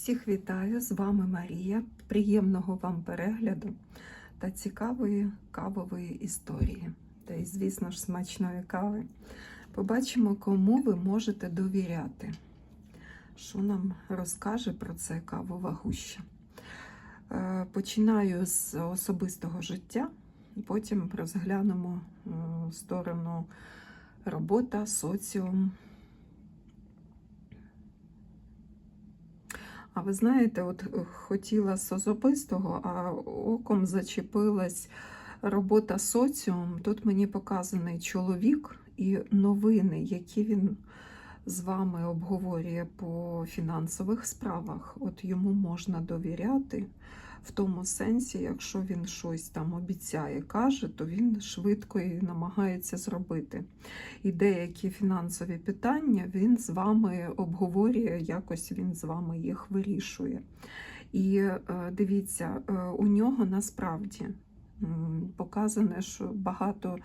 Всіх вітаю! З вами Марія. Приємного вам перегляду та цікавої кавової історії. Та й, звісно ж, смачної кави. Побачимо, кому ви можете довіряти. Що нам розкаже про це кавова гуща? Е, Починаю з особистого життя, потім розглянемо сторону робота, соціум. А ви знаєте, от е, хотіла з особистого, а оком зачепилась робота соціум. Тут мені показаний чоловік і новини, які він з вами обговорює по фінансових справах. От йому можна довіряти в тому сенсі, якщо він щось там обіцяє, каже, то він швидко і намагається зробити. І деякі фінансові питання він з вами обговорює, якось він з вами їх вирішує. І е, дивіться, е, у нього насправді показане, що багато.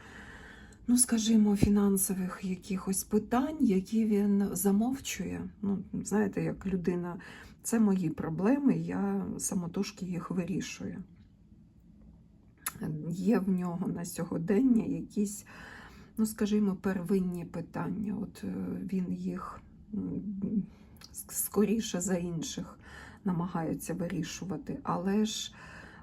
Ну, скажімо, фінансових якихось питань, які він замовчує. Ну, знаєте, як людина, це мої проблеми, я самотужки їх вирішую. Є в нього на сьогодення якісь, ну, скажімо, первинні питання. От е, він їх скоріше за інших намагається вирішувати. Але ж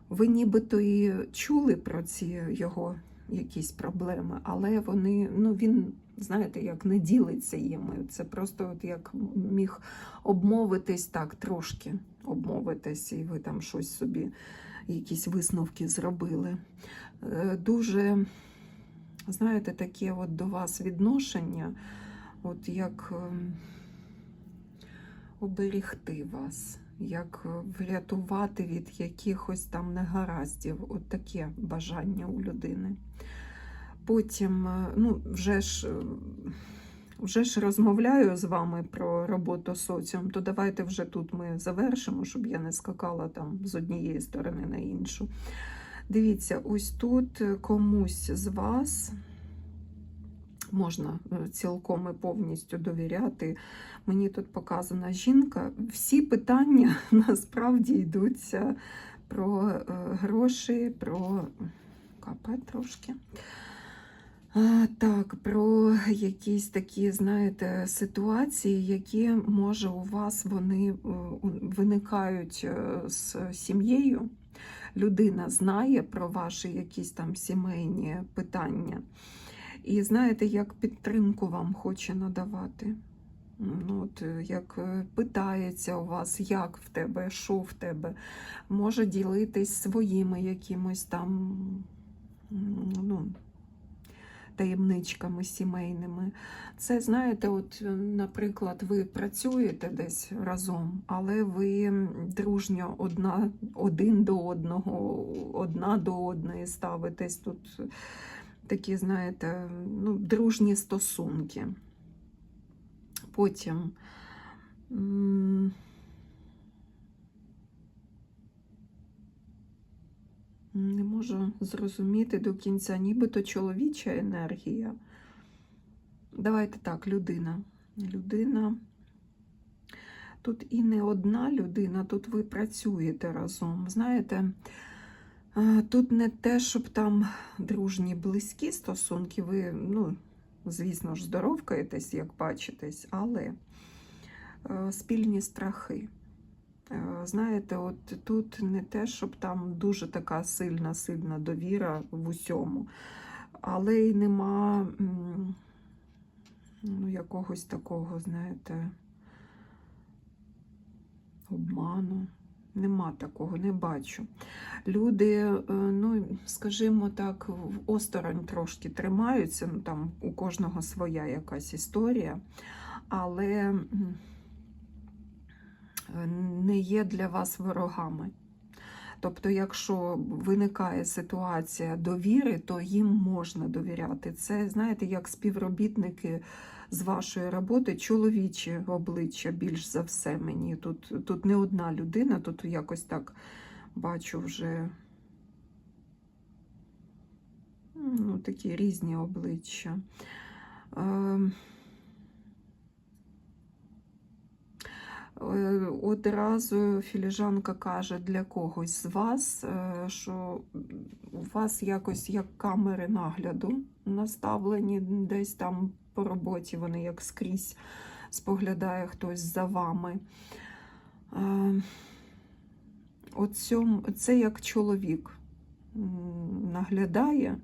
ви нібито і чули про ці його якісь проблеми, але вони, ну він, знаєте, як не ділиться їми. Це просто от як міг обмовитись так, трошки обмовитись, і ви там щось собі, якісь висновки зробили. Е, Дуже, знаєте, таке от до вас відношення, от як ем, оберігти вас. Як врятувати від якихось там негараздів, от таке бажання у людини. Потім, е, ну, вже ж, е, вже ж розмовляю з вами про роботу соціум, то давайте вже тут ми завершимо, щоб я не скакала там з однієї сторони на іншу. Дивіться, ось тут комусь з вас можна е, цілком і повністю довіряти. Мені тут показана жінка. Всі питання насправді йдуться про е, гроші, про капе трошки. Так, про якісь такі, знаєте, ситуації, які, може, у вас вони е, виникають е, з сім'єю. Людина знає про ваші якісь там сімейні питання. І знаєте, як підтримку вам хоче надавати. Ну, от, Як питається у вас, як в тебе, що в тебе, може ділитись своїми якимось там ну, таємничками сімейними. Це, знаєте, от, наприклад, ви працюєте десь разом, але ви дружньо одна, один до одного, одна до одної ставитесь тут такі, знаєте, ну, дружні стосунки. Потім не можу зрозуміти до кінця, нібито чоловіча енергія. Давайте так, людина. Людина. Тут і не одна людина, тут ви працюєте разом. Знаєте, Тут не те, щоб там дружні, близькі стосунки, ви, ну, звісно ж, здоровкаєтесь, як бачитесь, але е, спільні страхи. Е, знаєте, от тут не те, щоб там дуже така сильна, сильна довіра в усьому, але й нема ну, якогось такого, знаєте, обману. Нема такого, не бачу. Люди, е, ну, скажімо так, в осторонь трошки тримаються, ну там у кожного своя якась історія, але не є для вас ворогами. Тобто, якщо виникає ситуація довіри, то їм можна довіряти. Це, знаєте, як співробітники з вашої роботи, чоловіче обличчя більш за все мені. Тут, Тут не одна людина, тут якось так бачу вже ну, такі різні обличчя. Е, Е, Одразу філіжанка каже для когось з вас, е, що у вас якось як камери нагляду наставлені десь там по роботі, вони як скрізь споглядає хтось за вами. Е, Оцьом, це як чоловік наглядає,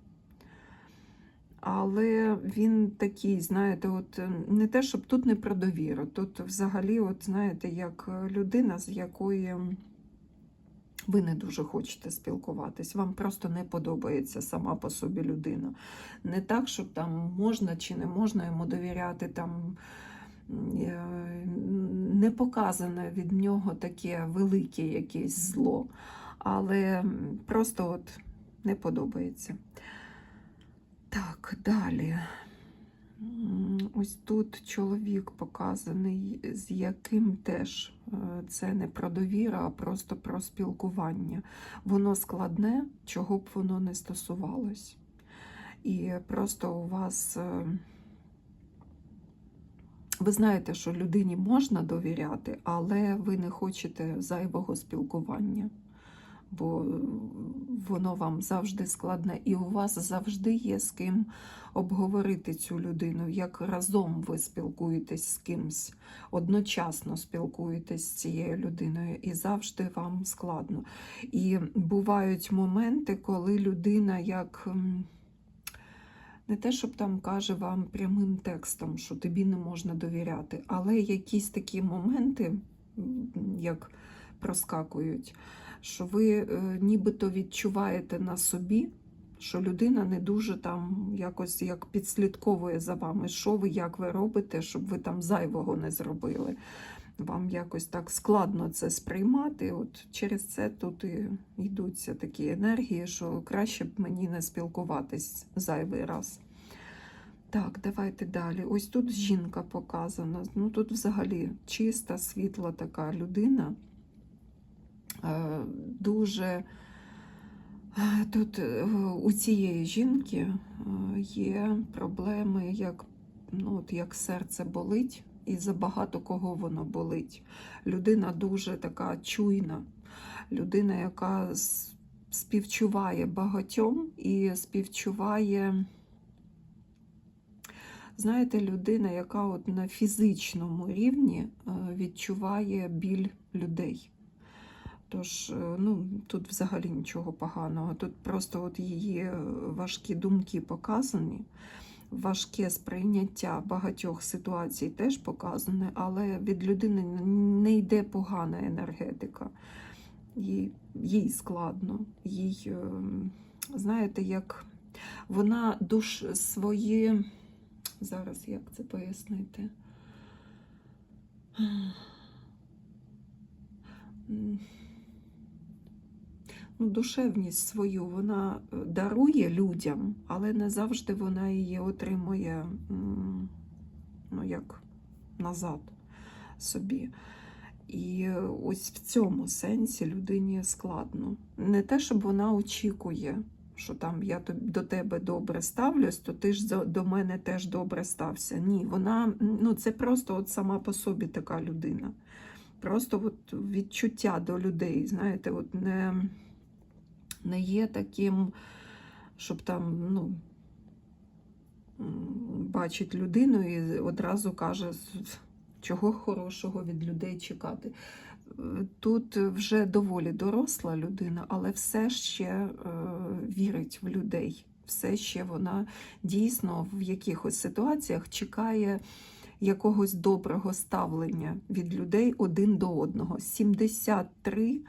але він такий, знаєте, от е, не те, щоб тут не про довіру, тут взагалі, от знаєте, як людина, з якої ви не дуже хочете спілкуватись, вам просто не подобається сама по собі людина. Не так, щоб там можна чи не можна йому довіряти, там е, не показане від нього таке велике якесь зло, але просто от не подобається. Так, далі. Ось тут чоловік показаний, з яким теж е, це не про довіру, а просто про спілкування. Воно складне, чого б воно не стосувалось. І просто у вас. е, Ви знаєте, що людині можна довіряти, але ви не хочете зайвого спілкування, бо воно вам завжди складне, і у вас завжди є з ким обговорити цю людину, як разом ви спілкуєтесь з кимсь, одночасно спілкуєтесь з цією людиною, і завжди вам складно. І бувають моменти, коли людина як. не те, щоб там каже вам прямим текстом, що тобі не можна довіряти, але якісь такі моменти, як проскакують, що ви е, нібито відчуваєте на собі, що людина не дуже там якось як підслідковує за вами, що ви, як ви робите, щоб ви там зайвого не зробили. Вам якось так складно це сприймати. От через це тут і йдуться такі енергії, що краще б мені не спілкуватись зайвий раз. Так, давайте далі. Ось тут жінка показана. Ну тут взагалі чиста, світла така людина. Е, Дуже е, тут е, у цієї жінки є проблеми, як, ну, от як серце болить, і за багато кого воно болить. Людина дуже така чуйна, людина, яка співчуває багатьом і співчуває. Знаєте, людина, яка от на фізичному рівні відчуває біль людей. Тож, е, ну, тут взагалі нічого поганого. Тут просто от її е, важкі думки показані, важке сприйняття багатьох ситуацій теж показане, але від людини не йде погана енергетика. Їй, їй складно. Їй, е, знаєте, як вона душ свої. Зараз як це пояснити? М. Ну, душевність свою вона е, дарує людям, але не завжди вона її отримує ну, як назад собі. І ось в цьому сенсі людині складно. Не те, щоб вона очікує, що там я до тебе добре ставлюсь, то ти ж до мене теж добре стався. Ні, вона ну, це просто от сама по собі така людина. Просто от відчуття до людей, знаєте, от не, не є таким, щоб там, ну, бачить людину і одразу каже, чого хорошого від людей чекати. Е, Тут вже доволі доросла людина, але все ще е, вірить в людей. Все ще вона дійсно в якихось ситуаціях чекає якогось доброго ставлення від людей один до одного. 73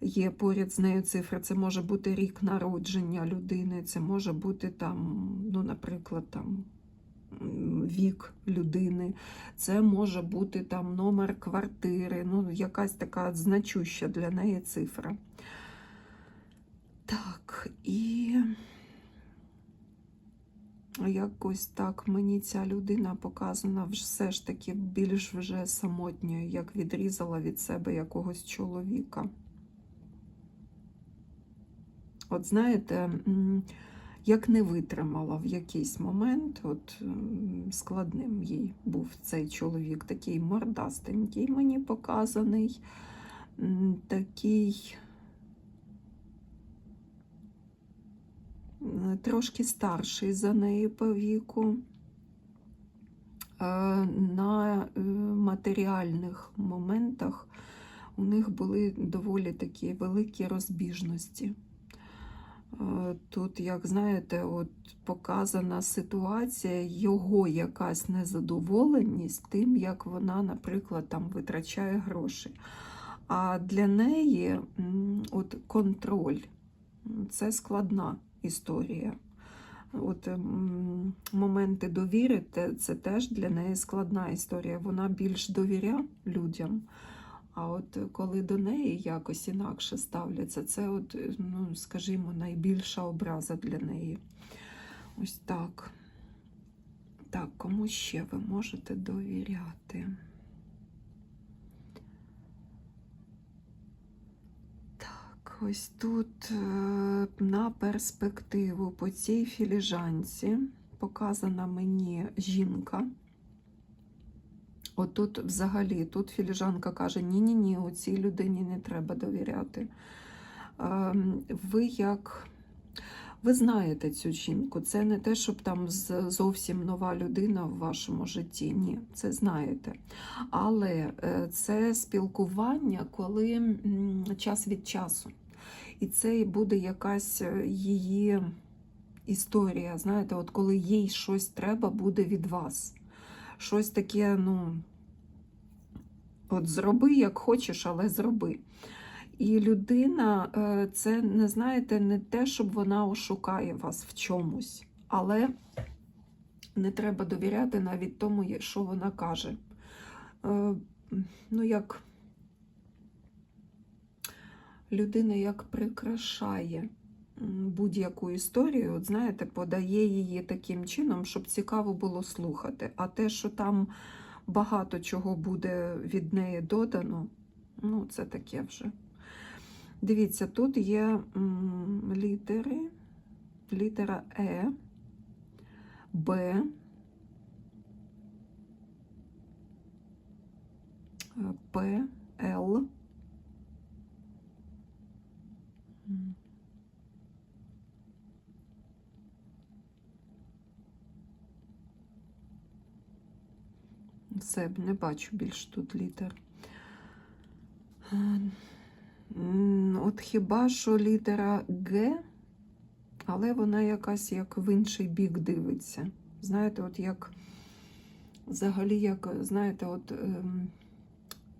є поряд з нею цифра. Це може бути рік народження людини, це може бути там, ну, наприклад, там. Вік людини, це може бути там номер квартири, ну, якась така значуща для неї цифра. Так, і якось так мені ця людина показана все ж таки більш вже самотньою, як відрізала від себе якогось чоловіка. От знаєте, як не витримала в якийсь момент, от складним їй був цей чоловік, такий мордастенький мені показаний, такий трошки старший за неї по віку. Е, На е, матеріальних моментах у них були доволі такі великі розбіжності. Е, Тут, як знаєте, от показана ситуація, його якась незадоволеність тим, як вона, наприклад, там витрачає гроші. А для неї от контроль це складна історія. От моменти довіри це теж для неї складна історія. Вона більш довіря людям. А от коли до неї якось інакше ставляться, це, от, е, ну, скажімо, найбільша образа для неї. Ось так. Так, кому ще ви можете довіряти? Так, ось тут е, на перспективу по цій філіжанці показана мені жінка. Отут взагалі, тут філіжанка каже: ні-ні-ні, у цій людині не треба довіряти. Ем, Ви як. Ви знаєте цю жінку. Це не те, щоб там зовсім нова людина в вашому житті. Ні, це знаєте. Але е, це спілкування, коли час від часу. І це буде якась е, її історія. Знаєте, от коли їй щось треба буде від вас щось таке, ну, от зроби, як хочеш, але зроби. І людина, е, це не знаєте, не те, щоб вона ошукає вас в чомусь, але не треба довіряти навіть тому, що вона каже. Е, Ну, як людина як прикрашає будь-яку історію, от знаєте, подає її таким чином, щоб цікаво було слухати. А те, що там багато чого буде від неї додано, ну, це таке вже. Дивіться, тут є літери, літера Е, Б, е, П, Л. Все, не бачу більш тут літер. От хіба що літера Г, але вона якась як в інший бік дивиться. Знаєте, от як взагалі, як, знаєте, от ем,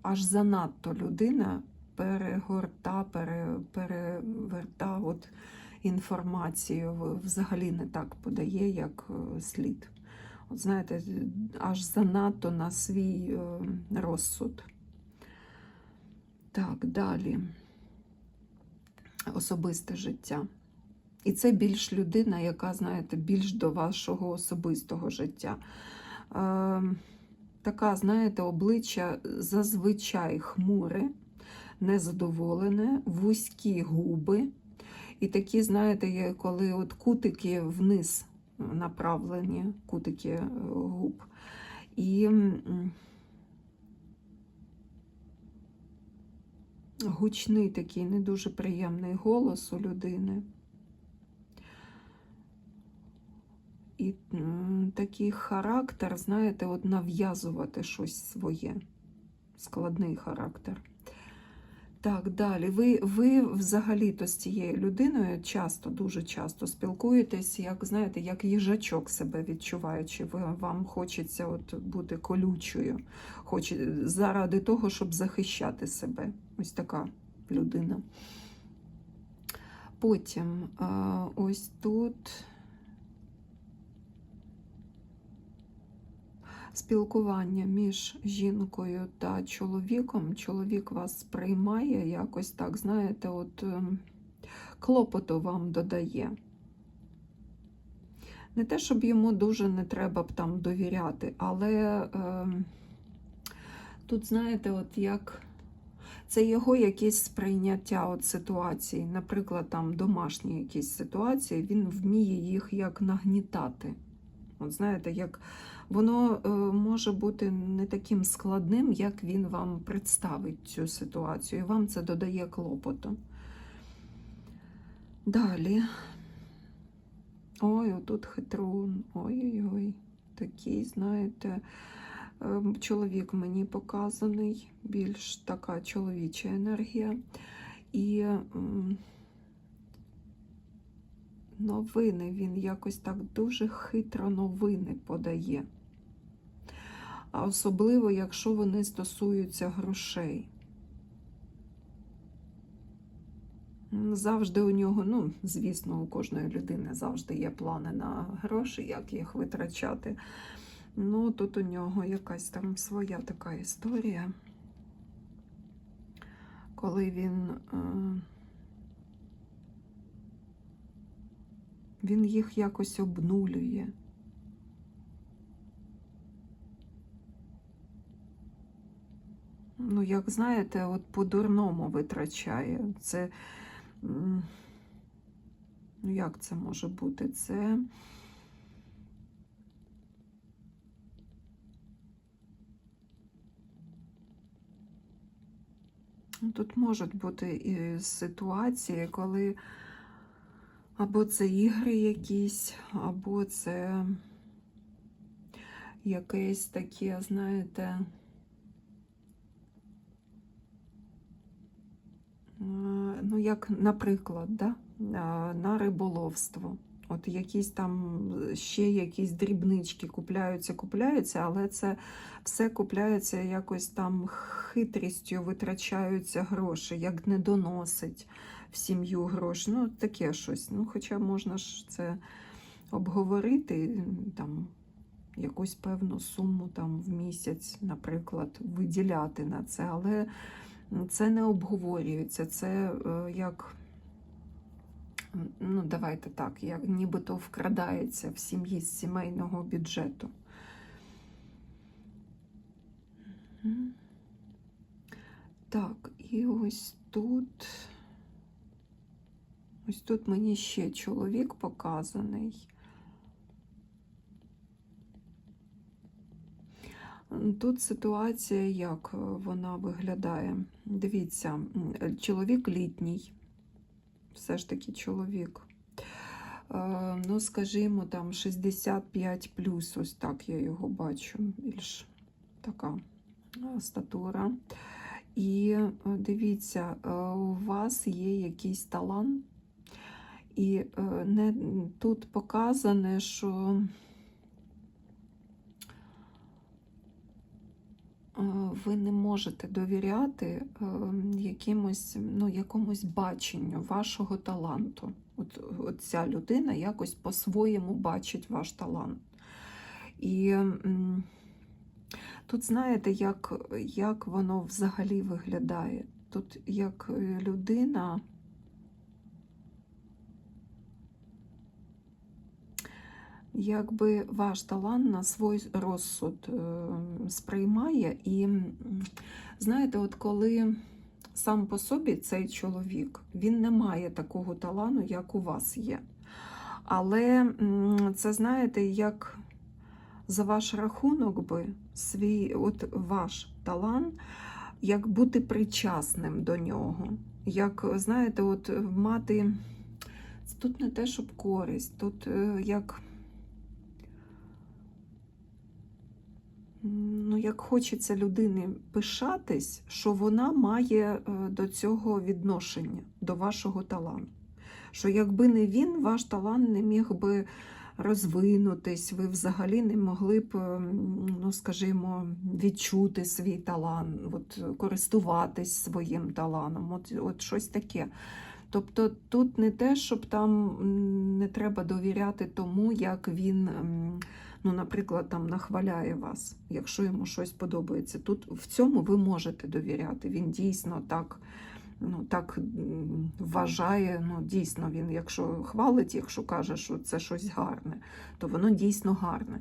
аж занадто людина перегорта, пере, переверта от інформацію, взагалі не так подає, як е, слід. Знаєте, аж занадто на свій е, розсуд. Так, далі. Особисте життя. І це більш людина, яка, знаєте, більш до вашого особистого життя. Е, така, знаєте, обличчя зазвичай хмуре, незадоволене, вузькі губи. І такі, знаєте, коли от кутики вниз направлені, кутики е, губ. І гучний такий не дуже приємний голос у людини. І такий характер, знаєте, от нав'язувати щось своє. Складний характер. Так, далі. Ви, ви взагалі-то з цією людиною часто, дуже часто спілкуєтесь, як знаєте, як їжачок себе відчуваючи. Ви, вам хочеться от бути колючою, хоч заради того, щоб захищати себе. Ось така людина. Потім ось тут. Спілкування між жінкою та чоловіком. Чоловік вас сприймає якось так, знаєте, от ем, клопоту вам додає. Не те, щоб йому дуже не треба б там довіряти, але ем, тут, знаєте, от як Це його якесь сприйняття от ситуації. Наприклад, там домашні якісь ситуації, він вміє їх як нагнітати. От знаєте, як воно е, може бути не таким складним, як він вам представить цю ситуацію. І вам це додає клопоту. Далі. Ой, отут хитрун. Ой-ой-ой. Такий, знаєте, е, чоловік мені показаний, більш така чоловіча енергія. І новини він якось так дуже хитро новини подає. А особливо, якщо вони стосуються грошей. Завжди у нього, ну, звісно, у кожної людини завжди є плани на гроші, як їх витрачати. Ну, тут у нього якась там своя така історія, коли він, е, він їх якось обнулює. Ну, як знаєте, от по-дурному витрачає. Це, ну, як це може бути? Це. Ну, Тут можуть бути і ситуації, коли або це ігри якісь, або це якесь таке, знаєте, ну, як, наприклад, да, е, на риболовство. От якісь там ще якісь дрібнички купляються, купляються, але це все купляється якось там хитрістю, витрачаються гроші, як не доносить в сім'ю гроші. Ну, таке щось. Ну, хоча можна ж це обговорити, там якусь певну суму там в місяць, наприклад, виділяти на це, але це не обговорюється. Це е, як. Ну, давайте так, як нібито вкрадається в сім'ї з сімейного бюджету. Так, і ось тут. Ось тут мені ще чоловік показаний. Тут ситуація, як е, вона виглядає. Дивіться, чоловік літній, все ж таки чоловік. Е, Ну, скажімо, там 65 плюс, ось так я його бачу, більш така е, статура. І е, дивіться, е, у вас є якийсь талант, і е, не, тут показане, що е, ви не можете довіряти е, якимось, ну, якомусь баченню вашого таланту. От, от ця людина якось по-своєму бачить ваш талант. І тут знаєте, як, як воно взагалі виглядає. Тут як людина. Якби ваш талант на свій розсуд е, сприймає, і знаєте, от коли сам по собі цей чоловік, він не має такого таланту, як у вас є. Але це знаєте, як за ваш рахунок би свій, от ваш талант, як бути причасним до нього. Як, знаєте, от мати. Тут не те, щоб користь, тут е, як. Ну, як хочеться людини пишатись, що вона має е, до цього відношення, до вашого таланту. Що якби не він, ваш талант не міг би розвинутись, ви взагалі не могли б, ем, ну, скажімо, відчути свій талант, от, користуватись своїм талантом, от, от щось таке. Тобто тут не те, щоб там не треба довіряти тому, як він. Ну, наприклад, там нахваляє вас, якщо йому щось подобається. Тут в цьому ви можете довіряти. Він дійсно так, ну, так вважає. Ну, дійсно, він, якщо хвалить, якщо каже, що це щось гарне, то воно дійсно гарне.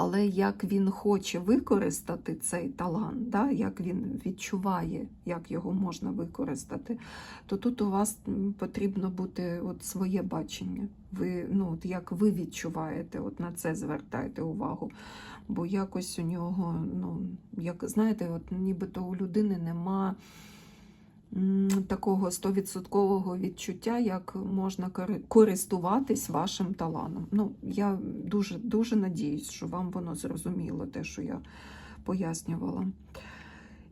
Але як він хоче використати цей талант, да, як він відчуває, як його можна використати, то тут у вас потрібно бути от своє бачення. Ви, ну, от як ви відчуваєте, от на це звертайте увагу. Бо якось у нього, ну, як знаєте, от нібито у людини нема такого стовідсоткового відчуття, як можна кори- користуватись вашим талантом. Ну, я дуже, дуже надіюсь, що вам воно зрозуміло, те, що я пояснювала.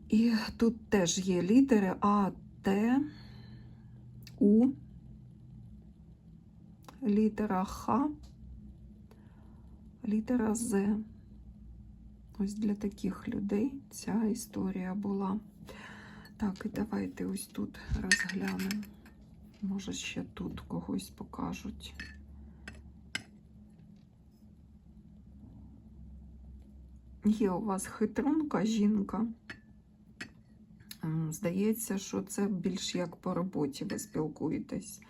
І тут теж є літери А, Т, У, літера Х, літера З. Ось для таких людей ця історія була. Так, і давайте ось тут розглянемо. Може, ще тут когось покажуть. Є у вас хитрунка жінка. Здається, що це більш як по роботі ви спілкуєтесь.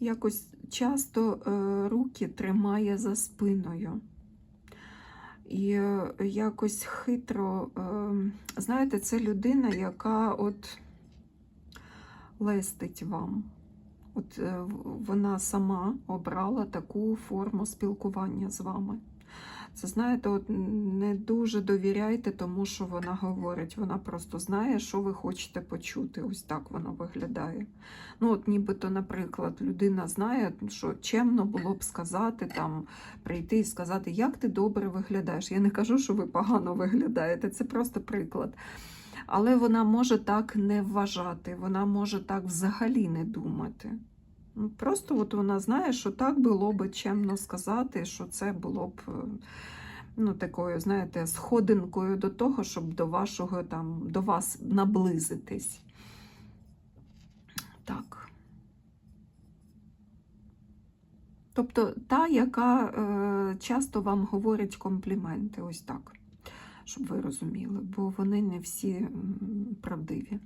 Якось часто е, руки тримає за спиною. І е, якось хитро, е, знаєте, це людина, яка от лестить вам. От е, вона сама обрала таку форму спілкування з вами. Це знаєте, от не дуже довіряйте тому, що вона говорить. Вона просто знає, що ви хочете почути. Ось так воно виглядає. Ну, от нібито, наприклад, людина знає, що чемно було б сказати, там, прийти і сказати, як ти добре виглядаєш. Я не кажу, що ви погано виглядаєте, це просто приклад. Але вона може так не вважати, вона може так взагалі не думати. Ну, Просто от вона знає, що так було би чемно сказати, що це було б е, ну, такою, знаєте, сходинкою до того, щоб до вашого там, до вас наблизитись. Так. Тобто та, яка е, часто вам говорить компліменти, ось так, щоб ви розуміли, бо вони не всі правдиві.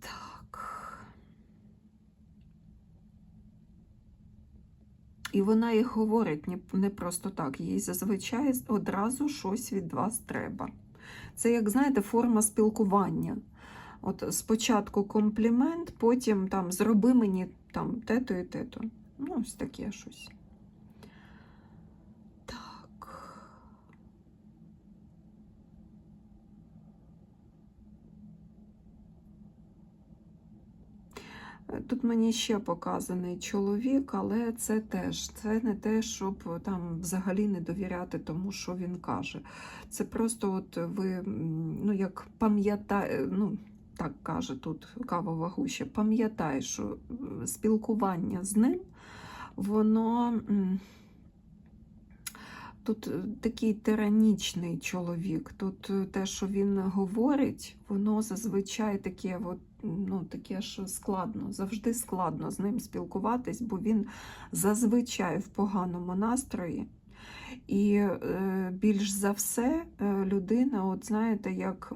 Так. І вона їх говорить не, просто так, їй зазвичай одразу щось від вас треба. Це, як знаєте, форма спілкування. От спочатку комплімент, потім там зроби мені там те-то і те-то. Ну, ось таке щось. Так. Е, Тут мені ще показаний чоловік, але це теж це не те, щоб там взагалі не довіряти тому, що він каже. Це просто от ви, ну як пам'ятає, ну так каже тут кавова гуща, пам'ятай, що спілкування з ним, воно. Тут е, такий тиранічний чоловік. Тут е, те, що він говорить, воно зазвичай таке, от, ну, таке що складно, завжди складно з ним спілкуватись, бо він зазвичай в поганому настрої. І е, більш за все е, людина, от знаєте, як,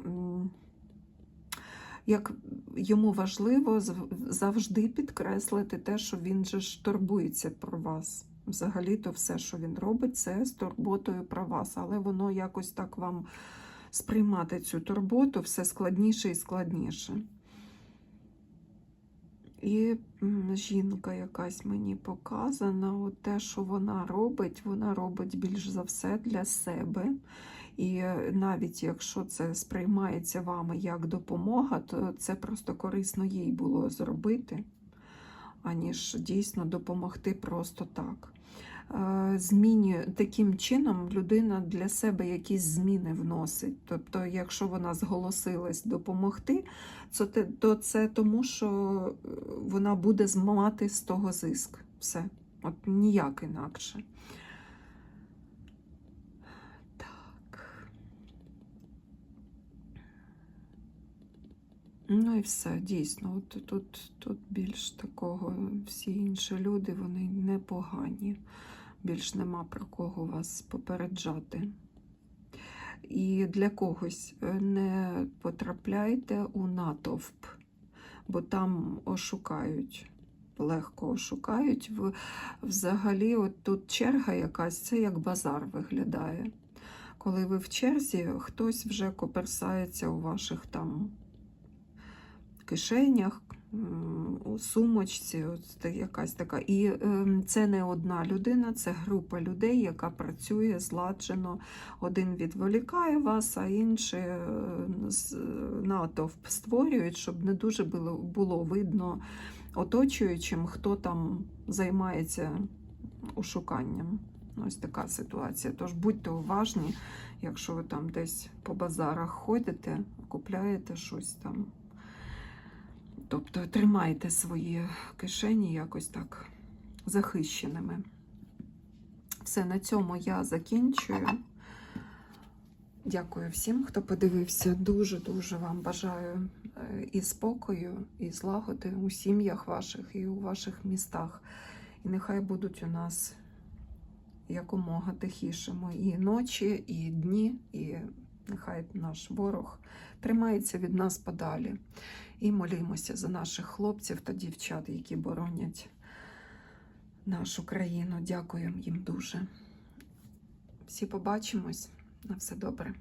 як йому важливо завжди підкреслити те, що він же ж турбується про вас. Взагалі-то все, що він робить, це з турботою про вас, але воно якось так вам сприймати цю турботу все складніше і складніше. І жінка якась мені показана, от те, що вона робить, вона робить більш за все для себе. І е, навіть якщо це сприймається вами як допомога, то це просто корисно їй було зробити, аніж дійсно допомогти просто так. Е, Змінює таким чином людина для себе якісь зміни вносить. Тобто, якщо вона зголосилась допомогти, то це тому, що е, вона буде мати з того зиск. Все. От ніяк інакше. Ну і все, дійсно. От тут, тут більш такого, всі інші люди, вони непогані. Більш нема про кого вас попереджати. І для когось е, не потрапляйте у натовп, бо там ошукають. легко ошукають. Взагалі, от тут черга якась, це як базар виглядає. Коли ви в черзі, хтось вже коперсається у ваших там кишенях, у сумочці, от якась така. І ем, це не одна людина, це група людей, яка працює зладжено. Один відволікає вас, а інший е, з- натовп створюють, щоб не дуже було видно оточуючим, хто там займається ошуканням. Ось така ситуація. Тож будьте уважні, якщо ви там десь по базарах ходите, купляєте щось там. Тобто тримайте свої кишені якось так захищеними. Все, на цьому я закінчую. Дякую всім, хто подивився. Дуже-дуже вам бажаю е, і спокою, і злагоди у сім'ях ваших і у ваших містах. І нехай будуть у нас якомога тихішими і ночі, і дні, і нехай наш ворог тримається від нас подалі. І молімося за наших хлопців та дівчат, які боронять нашу країну. Дякуємо їм дуже. Всі побачимось. На все добре.